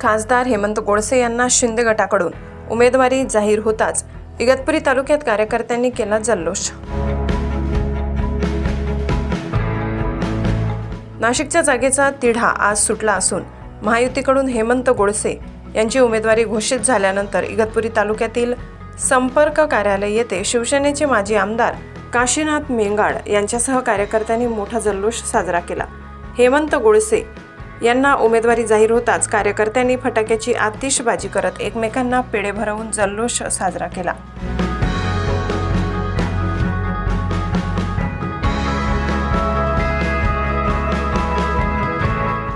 खासदार हेमंत गोडसे यांना शिंदे गटाकडून उमेदवारी जाहीर होताच इगतपुरी तालुक्यात कार्यकर्त्यांनी केला जल्लोष. नाशिकच्या जागेचा तिढा आज सुटला असून महायुतीकडून हेमंत गोडसे यांची उमेदवारी घोषित झाल्यानंतर इगतपुरी तालुक्यातील संपर्क कार्यालय येथे शिवसेनेचे माजी आमदार काशीनाथ मेंगाड यांच्यासह कार्यकर्त्यांनी मोठा जल्लोष साजरा केला. हेमंत गोडसे यांना उमेदवारी जाहीर होताच कार्यकर्त्यांनी फटाक्याची आतिषबाजी करत एकमेकांना पेढे भरवून जल्लोष साजरा केला.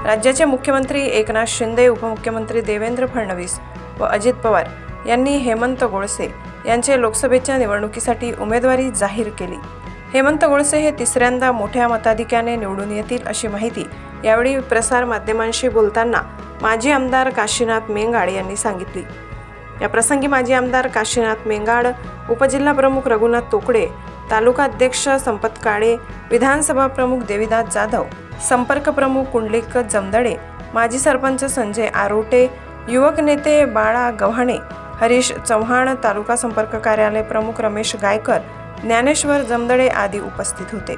राज्याचे मुख्यमंत्री एकनाथ शिंदे उपमुख्यमंत्री देवेंद्र फडणवीस व अजित पवार यांनी हेमंत गोडसे यांचे लोकसभेच्या निवडणुकीसाठी उमेदवारी जाहीर केली. हेमंत गोडसे हे तिसऱ्यांदा मोठ्या मताधिक्याने निवडून येतील अशी माहिती यावेळी प्रसार माध्यमांशी बोलताना माजी आमदार काशीनाथ मेंगाड यांनी सांगितली. या प्रसंगी माजी आमदार काशीनाथ मेंगाड उपजिल्हा प्रमुख रघुनाथ तोकडे तालुका अध्यक्ष संपत काळे विधानसभा प्रमुख देविदास जाधव संपर्क प्रमुख कुंडलिक जमदडे माजी सरपंच संजय आरोटे युवक नेते बाळा गव्हाणे हरीश चव्हाण तालुका संपर्क कार्यालय प्रमुख रमेश गायकर ज्ञानेश्वर जमदडे आदी उपस्थित होते.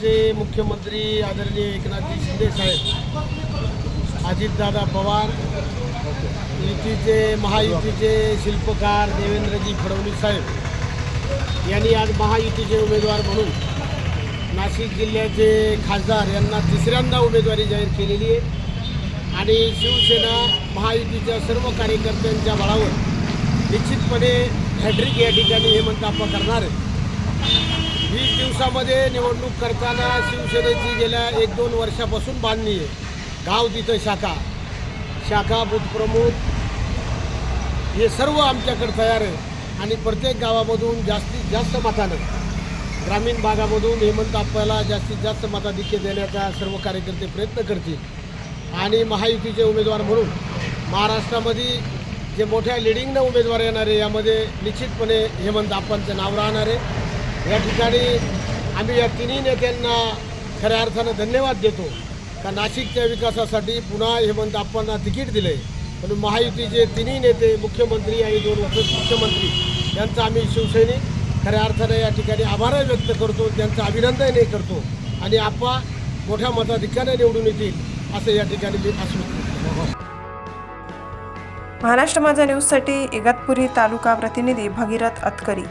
जे मुख्यमंत्री आदरणीय एकनाथजी शिंदे साहेब अजितदादा पवार युतीचे महायुतीचे शिल्पकार देवेंद्रजी फडणवीस साहेब यांनी आज महायुतीचे उमेदवार म्हणून नाशिक जिल्ह्याचे खासदार यांना तिसऱ्यांदा उमेदवारी जाहीर केलेली आहे. आणि शिवसेना महायुतीच्या सर्व कार्यकर्त्यांच्या बळावर निश्चितपणे हॅड्रिक या ठिकाणी हेमंत आप्पा करणार आहे. वीस दिवसामध्ये निवडणूक करताना शिवसेनेची गेल्या एक दोन वर्षापासून बांधणी आहे. गाव तिथं शाखा. शाखा बुथप्रमुख हे सर्व आमच्याकडे तयार आहे. आणि प्रत्येक गावामधून जास्तीत जास्त मतानं ग्रामीण भागामधून हेमंत आप्पाला जास्तीत जास्त मताधिक्य देण्याचा सर्व कार्यकर्ते प्रयत्न करतील. आणि महायुतीचे उमेदवार म्हणून महाराष्ट्रामध्ये जे मोठ्या लिडिंगनं उमेदवार येणार आहे यामध्ये निश्चितपणे हेमंत आप्पांचं नाव राहणार आहे. या ठिकाणी आम्ही या तिन्ही नेत्यांना खऱ्या अर्थानं धन्यवाद देतो. का नाशिकच्या विकासासाठी पुन्हा हेमंत आप्पांना तिकीट दिलं आहे म्हणून महायुतीचे तिन्ही नेते मुख्यमंत्री आणि दोन उपमुख्यमंत्री यांचा आम्ही शिवसैनिक खऱ्या अर्थानं या ठिकाणी आभारही व्यक्त करतो त्यांचं अभिनंदनही करतो आणि आपा मोठ्या मताधिक्याने निवडून येतील असं या ठिकाणी मी आश्वस्त महाराष्ट्र माझा न्यूजसाठी इगतपुरी तालुका प्रतिनिधी भगीरथ अतकरी.